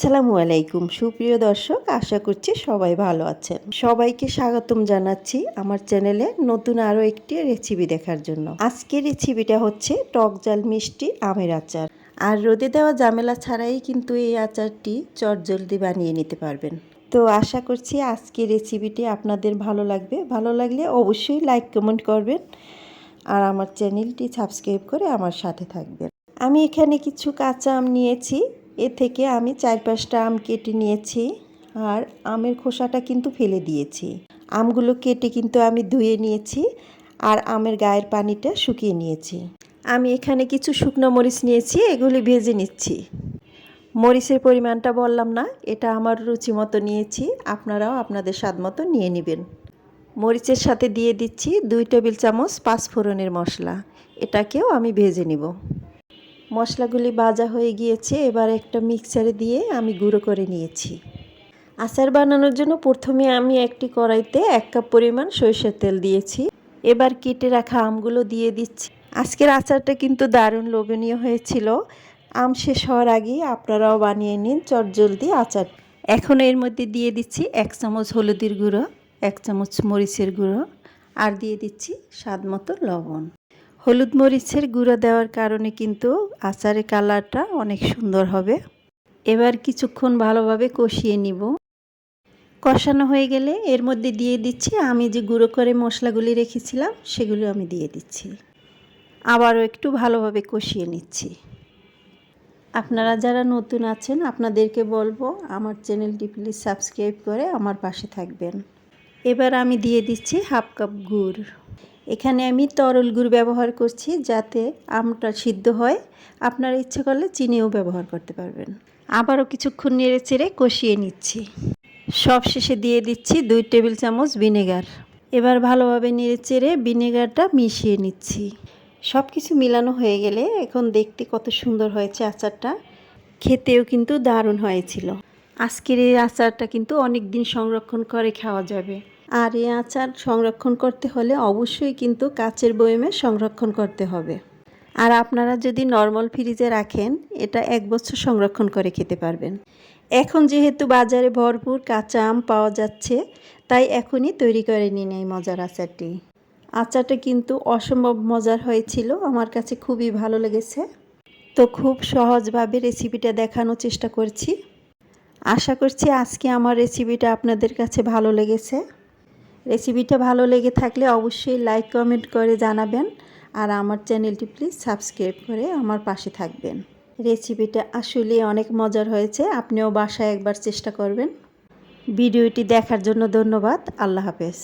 আসসালামু আলাইকুম। সুপ্রিয় দর্শক, আশা করছি সবাই ভালো আছেন। সবাইকে স্বাগতম জানাচ্ছি আমার চ্যানেলে নতুন আরও একটি রেসিপি দেখার জন্য। আজকের রেসিপিটা হচ্ছে টক জাল মিষ্টি আমের আচার। আর রোদে দেওয়া ঝামেলা ছাড়াই কিন্তু এই আচারটি চটজলদি বানিয়ে নিতে পারবেন। তো আশা করছি আজকের রেসিপিটি আপনাদের ভালো লাগবে। ভালো লাগলে অবশ্যই লাইক কমেন্ট করবেন। আর আমার চ্যানেলটি সাবস্ক্রাইব করে আমার সাথে থাকবেন। আমি এখানে কিছু কাঁচা আম নিয়েছি। এ থেকে আমি চার পাঁচটা আম কেটে নিয়েছি আর আমের খোসাটা কিন্তু ফেলে দিয়েছি। আমগুলো কেটে কিন্তু আমি ধুয়ে নিয়েছি আর আমের গায়ের পানিটা শুকিয়ে নিয়েছি। আমি এখানে কিছু শুকনো মরিচ নিয়েছি, এগুলি ভেজে নিচ্ছি। মরিচের পরিমাণটা বললাম না, এটা আমার রুচি মতো নিয়েছি, আপনারাও আপনাদের স্বাদ মতো নিয়ে নেবেন। মরিচের সাথে দিয়ে দিচ্ছি দুই টেবিল চামচ পাঁচফোড়নের মশলা, এটাকেও আমি ভেজে নিব। মশলাগুলি ভাজা হয়ে গিয়েছে, এবার একটা মিক্সারে দিয়ে আমি গুঁড়ো করে নিয়েছি। আচার বানানোর জন্য প্রথমে আমি একটি কড়াইতে এক কাপ পরিমাণ সরিষার তেল দিয়েছি। এবার কেটে রাখা আমগুলো দিয়ে দিচ্ছি। আজকের আচারটা কিন্তু দারুণ লোভনীয় হয়েছিল। আম শেষ হওয়ার আগেই আপনারাও বানিয়ে নিন চটজলদি আচার। এখন এর মধ্যে দিয়ে দিচ্ছি এক চামচ হলুদের গুঁড়ো, এক চামচ মরিচের গুঁড়ো, আর দিয়ে দিচ্ছি স্বাদ মতো লবণ। হলুদ মরিচের গুঁড়ো দেওয়ার কারণে কিন্তু আচারের কালারটা অনেক সুন্দর হবে। এবার কিছুক্ষণ ভালোভাবে কষিয়ে নিব। কষানো হয়ে গেলে এর মধ্যে দিয়ে দিচ্ছি, আমি যে গুঁড়ো করে মশলাগুলি রেখেছিলাম সেগুলো আমি দিয়ে দিচ্ছি। আবারও একটু ভালোভাবে কষিয়ে নিচ্ছি। আপনারা যারা নতুন আছেন, আপনাদেরকে বলব আমার চ্যানেলটি প্লিজ সাবস্ক্রাইব করে আমার পাশে থাকবেন। এবার আমি দিয়ে দিচ্ছি হাফ কাপ গুড়। এখানে আমি তরল গুড় ব্যবহার করছি যাতে আমটা সিদ্ধ হয়। আপনারা ইচ্ছে করলে চিনিও ব্যবহার করতে পারবেন। আবারও কিছুক্ষণ নেড়ে চেড়ে কষিয়ে নিচ্ছি। সব শেষে দিয়ে দিচ্ছি দুই টেবিল চামচ ভিনেগার। এবার ভালোভাবে নেড়ে চেড়ে ভিনেগারটা মিশিয়ে নিচ্ছি। সব কিছু মিলানো হয়ে গেলে এখন দেখতে কত সুন্দর হয়েছে আচারটা। খেতেও কিন্তু দারুণ হয়েছিল। আজকের এই আচারটা কিন্তু অনেক দিন সংরক্ষণ করে খাওয়া যাবে। আর এই আচার সংরক্ষণ করতে হলে অবশ্যই কিন্তু কাচের বয়মে সংরক্ষণ করতে হবে। আর আপনারা যদি নর্মাল ফ্রিজে রাখেন, এটা এক বছর সংরক্ষণ করে খেতে পারবেন। এখন যেহেতু বাজারে ভরপুর কাঁচা আম পাওয়া যাচ্ছে, তাই এখনই তৈরি করে নিন এই মজার আচারটি। আচারটা কিন্তু অসম্ভব মজার হয়েছিল, আমার কাছে খুবই ভালো লেগেছে। তো খুব সহজভাবে রেসিপিটা দেখানোর চেষ্টা করছি। আশা করছি আজকে আমার রেসিপিটা আপনাদের কাছে ভালো লেগেছে। রেসিপিটা ভালো লেগে থাকলে অবশ্যই লাইক, কমেন্ট করে জানাবেন। আর আমার চ্যানেলটি প্লিজ সাবস্ক্রাইব করে আমার পাশে থাকবেন। রেসিপিটা আসলে অনেক মজার হয়েছে, আপনিও বাসায় একবার চেষ্টা করবেন। ভিডিওটি দেখার জন্য ধন্যবাদ, আল্লাহ হাফেজ।